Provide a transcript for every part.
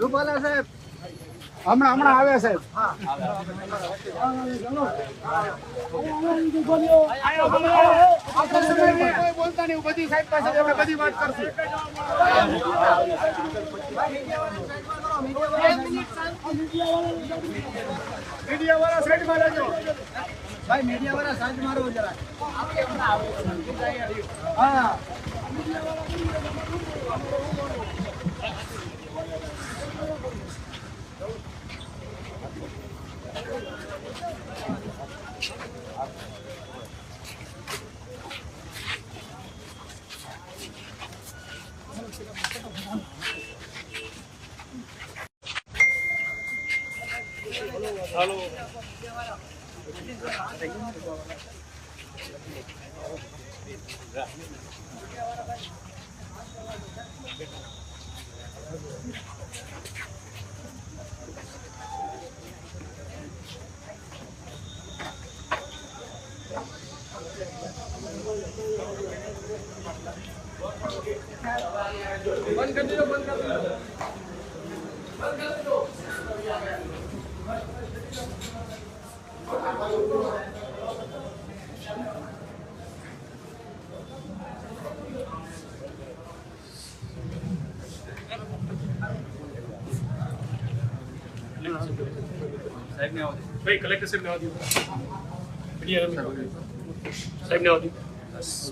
રૂપાલા સાહેબ. હમણાં હમણાં આવે સાહેબ. બોલતા નહીં બધી સાહેબ પાસે આપણે બધી વાત કરશું મીડિયા વાળા સાઈડમાં રહેજો. ભાઈ મીડિયા વાળા મારો જરા. હા. ભાઈ કલેક્ટર સાહેબ ને આવજો સાહેબ ને આવજો સાહેબ એક મિનિટ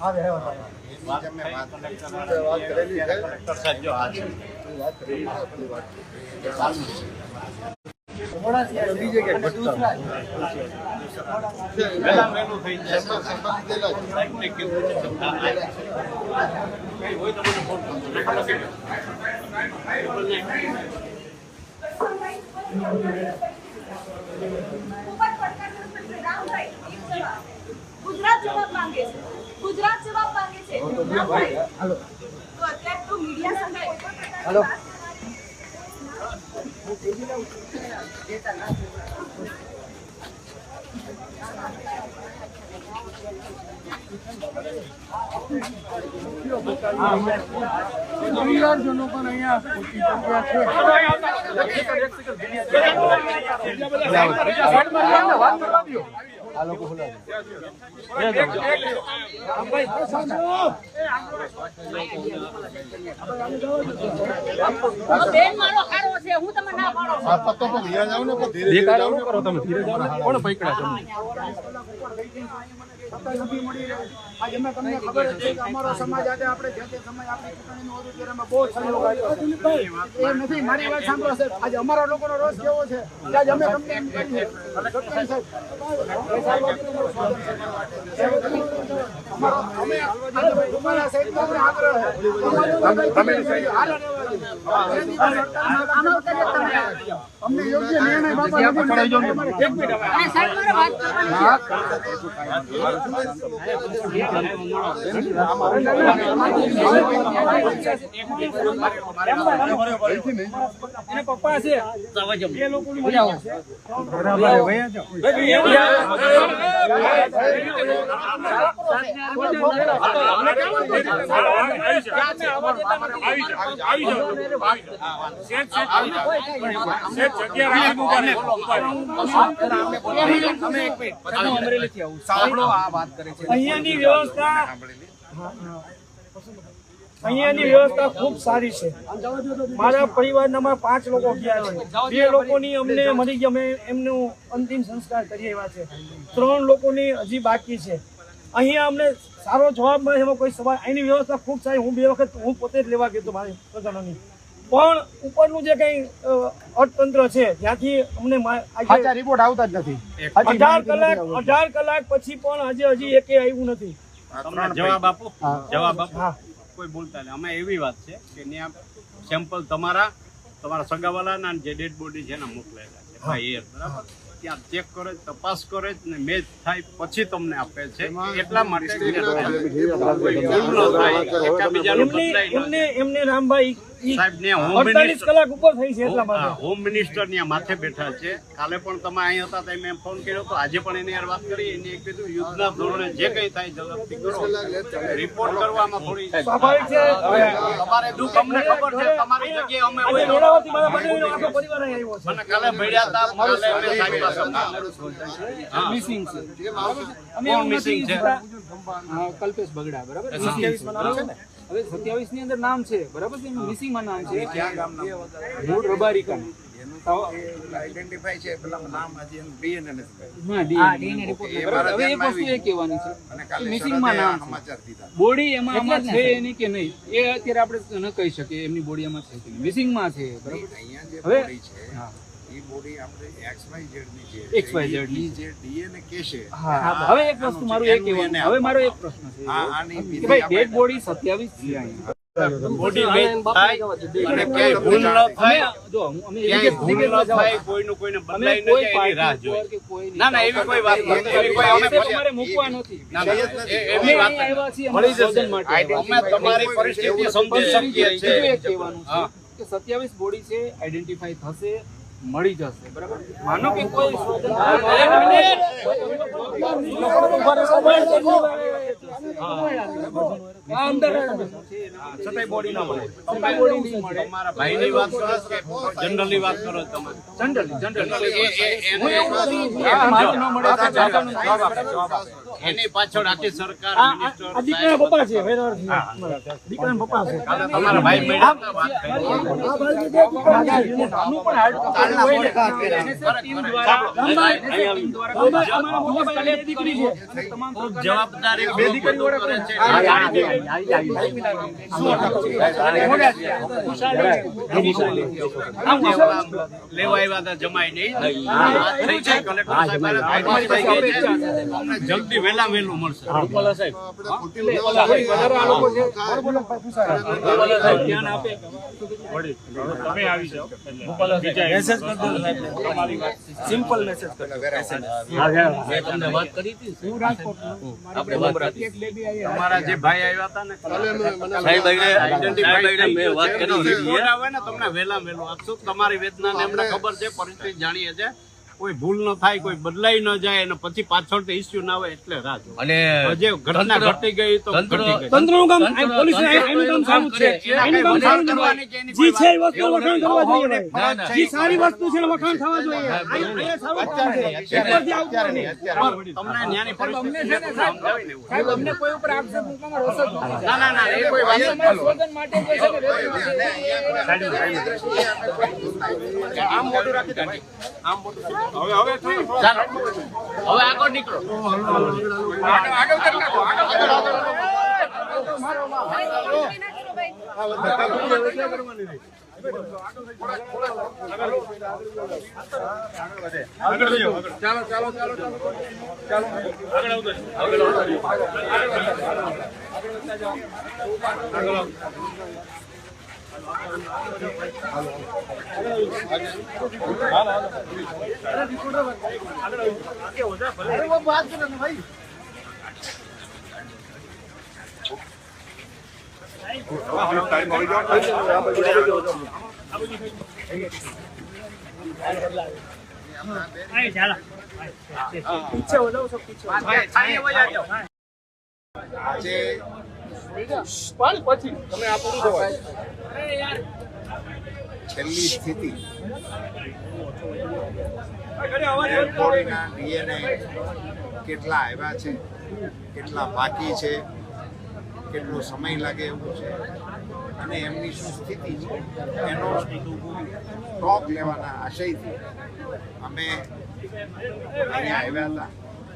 હા, વેરાવળવાળા. મોડાસી આવ્યો, બીજે ક્યાંક દૂસરા. ગુજરાત જવાબ માંગે છે. ગુજરાત જવાબ માંગે છે. હાલો. તો અત્યારે તો મીડિયા સામે હાલો. વાત પરિવારજનો પણ અહીંયા પહોંચી ચૂક્યા છે આ લોકો હવે બેન મારો હારો છે હું તમને ના પાડો. નથી મળી રહી. આજે અમે તમને ખબર છે કે અમારો સમાજ આજે આપણે જે તે સમય આપણી ચૂંટણીનું હતું ત્યારે અમે બહુ સહયોગ આપ્યો એ નથી મારી વાત સાંભળો સાહેબ આજે અમારા લોકોનો રોષ કેવો છે કે આજે અમે તમને એમ કહીએ સાહેબ, સાહેબ. અમારો અમે આજે રૂપાલા આગ્રહ છે. તમે હાલ રહેવા દો. અમને યોગ્ય નિર્ણય બાબત એક મિનિટ હવે. સાહેબ મારે વાત કરવાની છે. પપ્પા છે. એ લોકોની અહીંયાની વ્યવસ્થા અહીંયાની વ્યવસ્થા ખૂબ સારી છે. મારા પરિવારનામાં પાંચ લોકો ગયા છે. બે લોકોની અમને મળી ગયા. અમે એમનું અંતિમ સંસ્કાર કરી આવ્યા છે. ત્રણ લોકોની હજી બાકી છે. અહીંયા અમને સારો જવાબ મળે એમાં કોઈ સવાલ અહીંની વ્યવસ્થા ખૂબ સારી. હું બે વખત હું પોતે જ લેવા ગયો હતો મારી સ્વજનોની પણ ઉપરનું જે કઈ અર્થતંત્ર છે ત્યાંથી અમને આજે રિપોર્ટ આવતા જ નથી. અઢાર કલાક અઢાર કલાક પછી પણ આજે હજી એકે આવ્યું નથી. જવાબ આપો. જવાબ આપો. કોઈ બોલતા નહીં. અમે એવી વાત છે કે ત્યાં સેમ્પલ તમારા તમારા સગાવાલાના જે ડેડ બોડી છે એના મોકલેલા છે. ભાઈ એર બરાબર? ત્યાં ચેક કરે તપાસ કરે ને મેચ થાય પછી તમને આપે છે. એટલા માટે એમને એમને એમને રામભાઈ સાહેબ ને હોમ મિનિસ્ટર કલાક ઉપર થઈ છે એટલા માટે. હોમ મિનિસ્ટર માથે બેઠા છે. કાલે પણ તમે અહીં હતા તો મેં ફોન કર્યો તો આજે પણ એની યાર વાત કરી એને કીધું યુદ્ધના ધોરણે જે કંઈ થાય ઝડપથી કરો. રિપોર્ટ કરવામાં થોડી સ્વાભાવિક છે. તમારે દુઃખ અમને ખબર છે તમારી જગ્યાએ અમે હોય મારા બંનેનો આખો પરિવાર આવ્યો છે. મને કાલે ભેળ્યા હતા કાલે અમે સાહેબ પાસે મિસિંગ છે. અમે કલ્પેશ બગડા બરાબર? હવે સત્યાવીસની અંદર નામ છે બરાબર છે? મિસિંગમાં નામ છે. મૂળ આઈડેન્ટિફાઈ છે પેલા નામ હજી એનું DNA નથી હા DNA રિપોર્ટ એ બરાબર મારા હવે એક વસ્તુ એ કહેવાની છે કાલે મિસિંગમાં નામ છે. સમાચાર દીધા. બોડી એમાં આમાં છે એની કે નહીં? એ અત્યારે આપણે ન કહી શકીએ એમની બોડી એમાં છે કે મિસિંગમાં છે બરાબર? અહીંયા જે બોડી છે હા. એ બોડી આપણે XYZ ની જે XYZ છે, ની. જે DNA કહેશે હા હવે એક વસ્તુ મારું એ કહેવાનું હવે મારો એક પ્રશ્ન છે. આ આની કે ભાઈ ડેડ બોડી સત્યાવીસ છે બોડી મેચ થાય અને ક્યાંય ભૂલ ન થાય. જો અમે ક્યાંય ભૂલ ન થાય કોઈનું કોઈને બદલાઈ ન જાય એની રાહ જોઈએ ઉપર કે કોઈ ના ના એવી કોઈ વાત નથી. એવી કોઈ અમે તમારે મૂકવા નથી. ના એવી વાત નથી. અમે પરિસ્થિતિ સમજી શકીએ બીજું એક કહેવાનું છે હા. કે સત્યાવીસ બોડી છે આઈડેન્ટિફાઈ થશે. મળી જશે. બરાબર? માનો કે કોઈ છતાંય બોડી ના મળે. બોડી મળે. ભાઈની વાત કરો કે જનરલી વાત કરો તમે? Generally generally. એ- એ- એને- હા, એની પાછળ આખી સરકાર આ મિનિસ્ટર દીકરાના પપ્પા છે દીકરાના પપ્પા છે તમારા ભાઈ મેડમ વાત કરી. આનું પણ હાર્ડ કોપી હોય ને, ટીમ દ્વારા NSF ટીમ દ્વારા અમારા મોટા ભાઈની બે દીકરી છે તમામ ખૂબ જવાબદારી બે દીકરી કરે છે લેવા આવ્યા હતા જમાઈ નહીં વેલું સાહેબ. વહેલું મળશે મેસેજ કરી દો તમારી વાત. સિમ્પલ મેસેજ કરી તમને વાત કરી હતી. આપણે વાત કરી તમારા જે ભાઈ આવ્યા હતા ને. સાહેબ આઈડેન્ટિફાઈ મેં વાત કરી હોય ને તમને વહેલા વહેલું આપશું. તમારી વેદનાને એમને ખબર છે પરિસ્થિતિ જાણીએ છે કોઈ ભૂલ ન થાય કોઈ બદલાઈ ન જાય અને પછી પાછળ ઇસ્યુ ના આવે એટલે રાહ જો અને જે ઘટના ઘટી ગઈ તો તંત્રનું કામ પોલીસ એનું કામ સારું છે. એનું કામ સારું કરવાની હોય. છે એ વસ્તુ વખાણ કરવા જોઈએ. જે સારી વસ્તુ છે વખાણ થવા જોઈએ. તમને ન્યાની પરિસ્થિતિ. સાહેબ અમને કોઈ ઉપર આક્ષેપ મૂકવામાં રસ જ નથી. ના ના ના એ કોઈ વાત. સ્વજન માટે જે છે ને વેદના છે, એ- આમ મોઢું રાખી આગળ ભાઈ. આમ મોઢું ચાલો આવતો આગળ નીકળો આજે છેલ્લી સ્થિતિ. બોડીના ડીએનએ કેટલા આવ્યા છે કેટલા બાકી છે કેટલો સમય લાગે એવું છે. અને એમની શું સ્થિતિ છે એનો ટોક લેવાના આશયથી અમે અહીંયા આવ્યા હતા.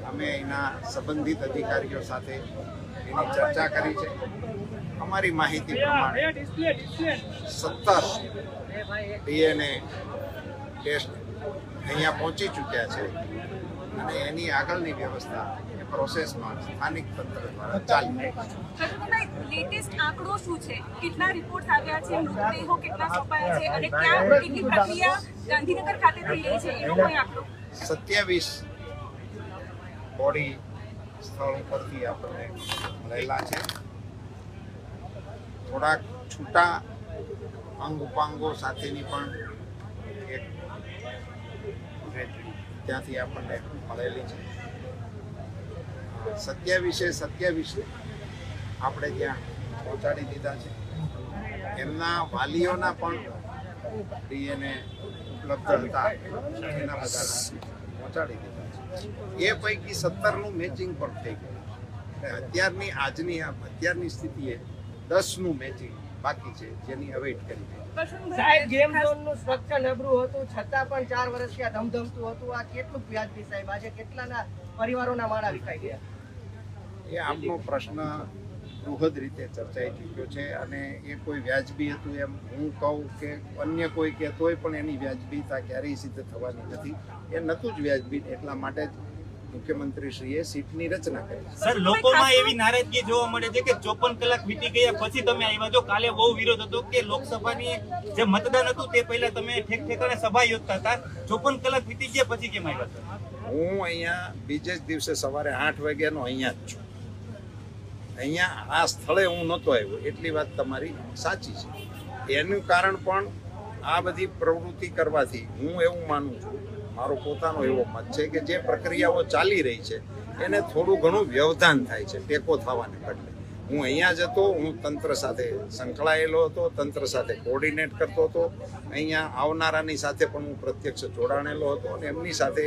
અમે એના સંબંધિત અધિકારીઓ સાથે એની ચર્ચા કરી છે. અમારી માહિતી પ્રમાણે સત્તર ડીએનએ ટેસ્ટ અહીંયા પહોંચી ચૂક્યા છે અને એની આગળની વ્યવસ્થા પ્રોસેસમાં સ્થાનિક તંત્ર દ્વારા ચાલી લેટેસ્ટ આંકડો શું છે? કેટલા રિપોર્ટ આવ્યા છે? મૃતદેહો કેટલા સોંપાયા છે? અને ક્યાં કેટલી પ્રક્રિયા ગાંધીનગર ખાતે થઈ રહી છે? એનો કોઈ આંકડો? સત્યાવીસ બોડી સ્થળ ઉપરથી આપણને મળેલા છે. થોડાક છૂટા અંગ ઉપાંગો સાથેની પણ એક ત્યાંથી આપણને મળેલી છે. સત્યાવીસે વિશે આપણે ત્યાં પહોંચાડી દીધા છે. એમના વાલીઓના પણ ડીએનએ ઉપલબ્ધ હતા. એના બધા પહોંચાડી દીધા એ પૈકી સત્તરનું મેચિંગ પણ થઈ ગયું. અત્યારની આજની અત્યારની સ્થિતિએ દસનું મેચિંગ બાકી છે જેની અવેઇટ કરી છે. સાહેબ ગેમ ઝોન સ્ટ્રક્ચર નબળું હતું છતાં પણ ચાર વર્ષથી આ ધમધમતું હતું. આ કેટલું વ્યાજબી સાહેબ? આજે કેટલાના પરિવારોના માળા વિખાઈ ગયા? એ આપનો પ્રશ્ન બૃહદ રીતે ચર્ચાઈ ચૂક્યો છે અને એ કોઈ વ્યાજબી હતું એમ હું કહું કે અન્ય કોઈ કહેતો હોય પણ એની વ્યાજબીતા ક્યારેય સિદ્ધ થવાની નથી. એ નહોતું જ વ્યાજબી એટલા માટે જ મુખ્યમંત્રીશ્રીએ સીટની રચના કરી. સર લોકોમાં એવી નારાજગી જોવા મળે છે કે ચોપન કલાક વીતી ગયા પછી તમે આવ્યા છો. કાલે બહુ વિરોધ હતો કે લોકસભાની જે મતદાન હતું તે પહેલા તમે ઠેક ઠેકાણે સભા યોજતા હતા. ચોપન કલાક વીતી ગયા પછી કેમ આવ્યા હું અહીંયા બીજે જ દિવસે સવારે આઠ વાગ્યાનો અહીંયા જ છું. અહીંયા આ સ્થળે હું નહોતો આવ્યો, એટલી વાત તમારી સાચી છે. એનું કારણ પણ આ બધી પ્રવૃત્તિ કરવાથી હું એવું માનું છું, મારો પોતાનો એવો મત છે કે જે પ્રક્રિયાઓ ચાલી રહી છે, એને થોડું ઘણું વ્યવધાન થાય છે, ટેકો થવાને બદલે. હું અહીંયા જ હતો, હું તંત્ર સાથે સંકળાયેલો હતો, તંત્ર સાથે કોર્ડિનેટ કરતો હતો. અહીંયા આવનારાની સાથે પણ હું પ્રત્યક્ષ જોડાણેલો હતો અને એમની સાથે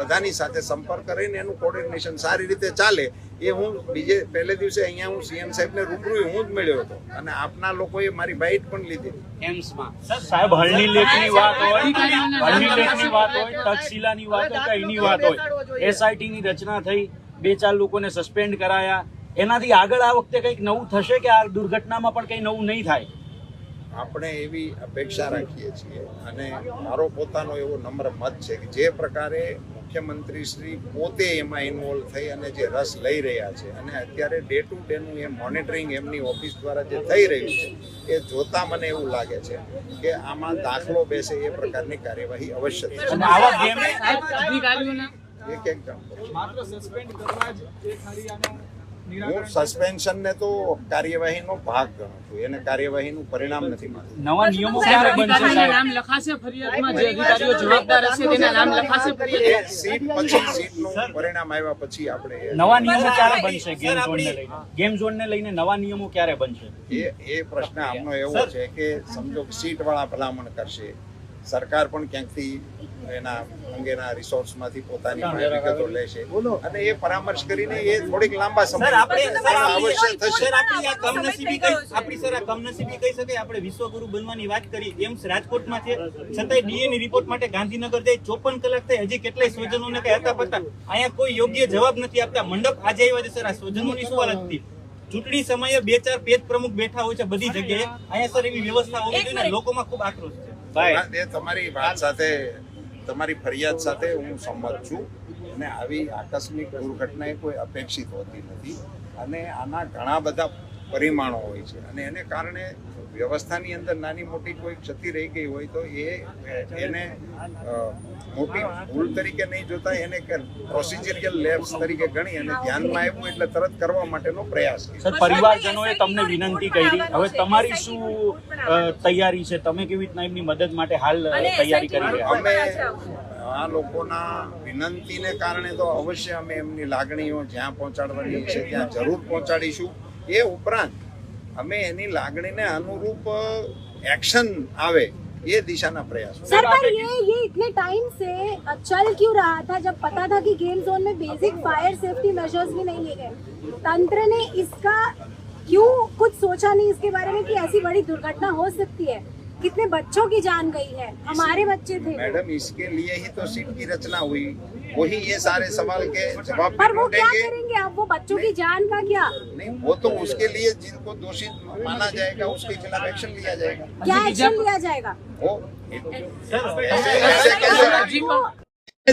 બધાની સાથે સંપર્ક કરીને એનું કોર્ડિનેશન સારી રીતે ચાલે એ હું બીજે પહેલે દિવસે અહીંયા હું સીએમ સાહેબને રૂબરૂ હું જ મળ્યો હતો. અને આપના લોકોએ મારી બાઇટ પણ લીધી. એમ્સમાં. સાહેબ હળની લેખની વાત હોય હળની લેખની વાત હોય તક્ષશિલાની વાત હોય કઈની વાત હોય. એસઆઈટી ની રચના થઈ બે ચાર લોકોને સસ્પેન્ડ કરાયા. એનાથી આગળ આ વખતે કંઈક નવું થશે કે આ દુર્ઘટનામાં પણ કંઈ નવું નહીં થાય? આપણે એવી અપેક્ષા રાખીએ છીએ અને મારો પોતાનો એવો નમ્ર મત છે કે જે પ્રકારે મુખ્યમંત્રી શ્રી પોતે એમાં ઇન્વોલ્વ થઈ અને જે રસ લઈ રહ્યા છે અને અત્યારે ડે ટુ ડેનું એ મોનિટરિંગ એમની ઓફિસ દ્વારા જે થઈ રહ્યું છે એ જોતા મને એવું લાગે છે કે આમાં દાખલો બેસે એ પ્રકારની કાર્યવાહી અવશ્ય થશે અને આવા ગેમ એક એક માત્ર સસ્પેન્ડ કરવા જ એ ખાલી આનો હું નિરાકરણ સસ્પેન્શન ને તો કાર્યવાહીનો ભાગ ગણું છું. એને કાર્યવાહીનું પરિણામ નથી માનતું નવા નિયમો ક્યારે બનશે? નામ લખાશે ફરિયાદમાં જે અધિકારીઓ જવાબદાર હશે તેના નામ લખાશે એ સીટ પછી સીટનું પરિણામ આવ્યા પછી આપણે નવા નિયમો ક્યારે બનશે ગેમ ઝોન લઈને? ગેમ ઝોન ને લઈને નવા નિયમો ક્યારે બનશે? એ એ પ્રશ્ન આમનો એવો છે કે સમજો કે સીટ વાળા ભલામણ કરશે. સરકાર પણ ક્યાંકથી એના અંગેના રિસોર્સમાંથી પોતાની વિગતો લે છે. અને એ પરામર્શ કરીને એ થોડીક લાંબા સમય આપણે સર થશે. આપણી આ કમનસીબી કઈ આપણી સર આ કમનસીબી કહી શકાય આપણે વિશ્વગુરુ બનવાની વાત કરી એમ્સ રાજકોટમાં છે. છતાંય ડીએનએ રિપોર્ટ માટે ગાંધીનગર જાય ચોપન કલાક થઈ હજી કેટલાય સ્વજનોને કઈ હતા પતા? અહીંયા કોઈ યોગ્ય જવાબ નથી આપતા. મંડપ આજે આવ્યા છે સર આ સ્વજનોની શું હાલત હતી? ચૂંટણી સમયે બે ચાર પેજ પ્રમુખ બેઠા હોય છે બધી જગ્યાએ. અહીંયા સર એવી વ્યવસ્થા હોવી જોઈએ ને લોકોમાં ખૂબ આક્રોશ છે. એ તમારી વાત સાથે, તમારી ફરિયાદ સાથે હું સંમત છું અને આવી આકસ્મિક દુર્ઘટના કોઈ અપેક્ષિત હોતી નથી અને આના ઘણા બધા પરિમાણો હોય છે અને એને કારણે વ્યવસ્થાની અંદર નાની મોટી કોઈ ક્ષતિ રહી ગઈ હોય તો એ, એને મોટી ભૂલ તરીકે નહીં જોતા એને પ્રોસિજરિયલ લેબ્સ તરીકે ગણી અને ધ્યાનમાં આવ્યું એટલે તરત કરવા માટેનો પ્રયાસ સર પરિવારજનોએ તમને વિનંતી કરી. હવે તમારી શું તૈયારી છે? તમે કેવી રીતના એમની મદદ માટે હાલ તૈયારી કરી રહ્યા? અમે આ લોકોના વિનંતીને કારણે તો અવશ્ય અમે એમની લાગણીઓ જ્યાં પહોંચાડવાની છે ત્યાં જરૂર પહોંચાડીશું. એ ઉપરાંત અમે એની લાગણીને અનુરૂપ એક્શન આવે ये दिशा ना प्रयास सर पर ये ये इतने टाइम से चल क्यों रहा था? जब पता था कि गेम जोन में बेसिक फायर सेफ्टी मेजर्स भी नहीं लिए गए। तंत्र ने इसका क्यों कुछ सोचा नहीं इसके बारे में कि ऐसी बड़ी दुर्घटना हो सकती है? कितने बच्चों की जान गई है? हमारे बच्चे थे। मैडम इसके लिए ही तो सीट की रचना हुई। वही ये सारे सवाल के जवाब पर वो क्या करेंगे अब वो बच्चों की जान का क्या? नहीं वो तो उसके लिए जिनको दोषी माना जाएगा उसके खिलाफ एक्शन लिया जाएगा। क्या एक्शन लिया जाएगा? वो ऐसे- ऐसे कैसे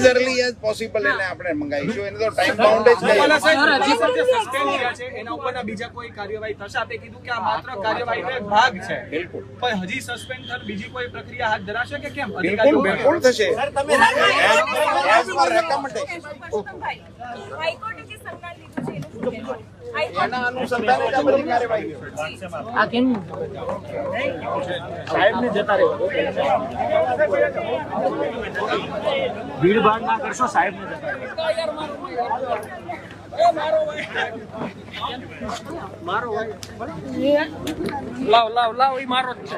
वो અર્લી એઝ પોસિબલ એને આપણે મંગાવીશું. એને તો ટાઈમ બાઉન્ડ જ અંબાલા કઈ સાહેબ, હજી સર જે સસ્પેન્ડ થયા છે એના ઉપરના બીજા કોઈ કાર્યવાહી થશે? આપે કીધું કે આ માત્ર કાર્યવાહીનો ભાગ છે. બિલકુલ. પણ હજી સસ્પેન્ડ થર બીજી કોઈ પ્રક્રિયા હાથ ધરાશે કે કેમ? બિલકુલ બિલકુલ થશે. પુરુષોત્તમભાઈ, હાઈકોર્ટે જે સંજ્ઞાન લીધું છે? એનું એના અનુસંધાને જ આ બધી સાહેબ લાવ લાવ લાવ એ મારો જ છે.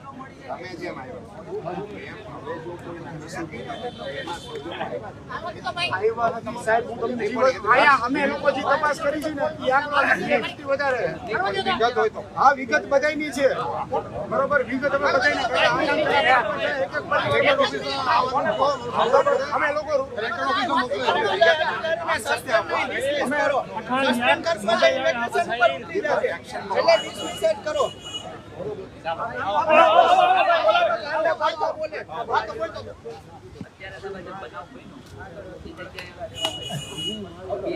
આયા જેમ તપાસ કરી છે હા વિગત બરોબર વિગત અમે લોકો કરો.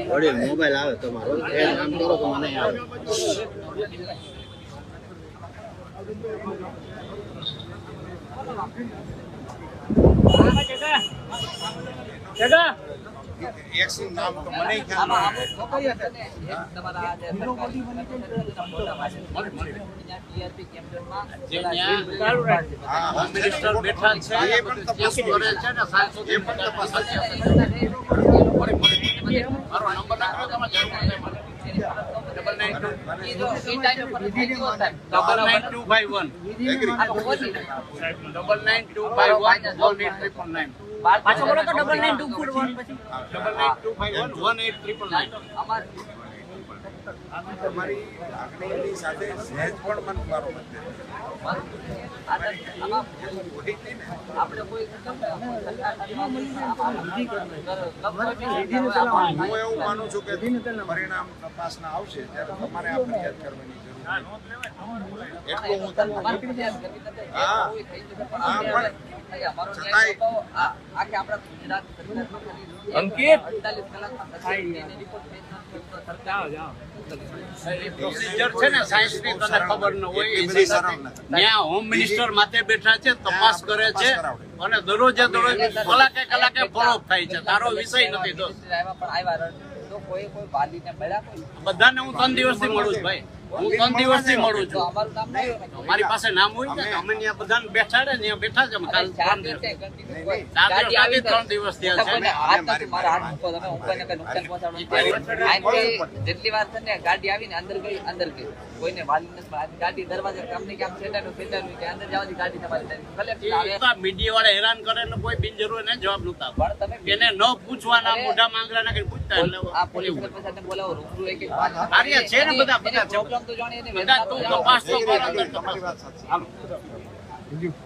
વડે મોબાઈલ આવે તમારો. એ કામ કરો તો મને આવે એક્સનું નામ તો મને ખ્યાલ બેઠા છે એ પણ તપાસ કરે છે. ને સાંજે એ પણ તપાસ મારો નંબર નાખો તમારે જરૂર double nine two five one પાછો બોલો તો double nine two four one પછી. Double nine two five one one eight triple nine તમારી લાગણીની સાથે સહેજ પણ મન મારો નથી હું એવું માનું છું કે પરિણામ તપાસના આવશે ત્યારે તમારે આ ફરિયાદ કરવાની જરૂર. એટલું હું તમને હા હા પણ પ્રોસિજર છે ને સાયન્સની તને ખબર ન હોય એટલી એ બધી છે. શરમ નથી. ત્યાં હોમ મિનિસ્ટર માથે બેઠા છે તપાસ કરે છે અને દરરોજે દરરોજ કલાકે કલાકે ફોલો થાય છે તારો વિષય નથી દોસ્ત બધાને હું ત્રણ દિવસથી મળું છું ભાઈ હું ત્રણ દિવસથી મળું છું. મારી પાસે નામ હોય ને અમે ત્યાં બધાને બેઠા ને બેઠા છે કાલ ત્રણ દિવસ. ચાર ત્રણ દિવસ થયા છે. જેટલી વાર છે ને ગાડી આવીને અંદર ગઈ અંદર ગઈ. કોઈને વાલી નથી ગાડી દરવાજે કંપની કામ સેટાનું સેટાનું કે અંદર જવાની ગાડી તમારી મીડિયા વાળા હેરાન કરે એટલે કોઈ બિનજરૂર ને જવાબ નતા પણ તમે એને ન પૂછવાના મોઢા માંગરા નાખીને પૂછતા એટલે આ પોલીસ બોલાવો રૂબરૂ એક એક કાર્ય છે ને બધા બધા છે. પ્રોબ્લેમ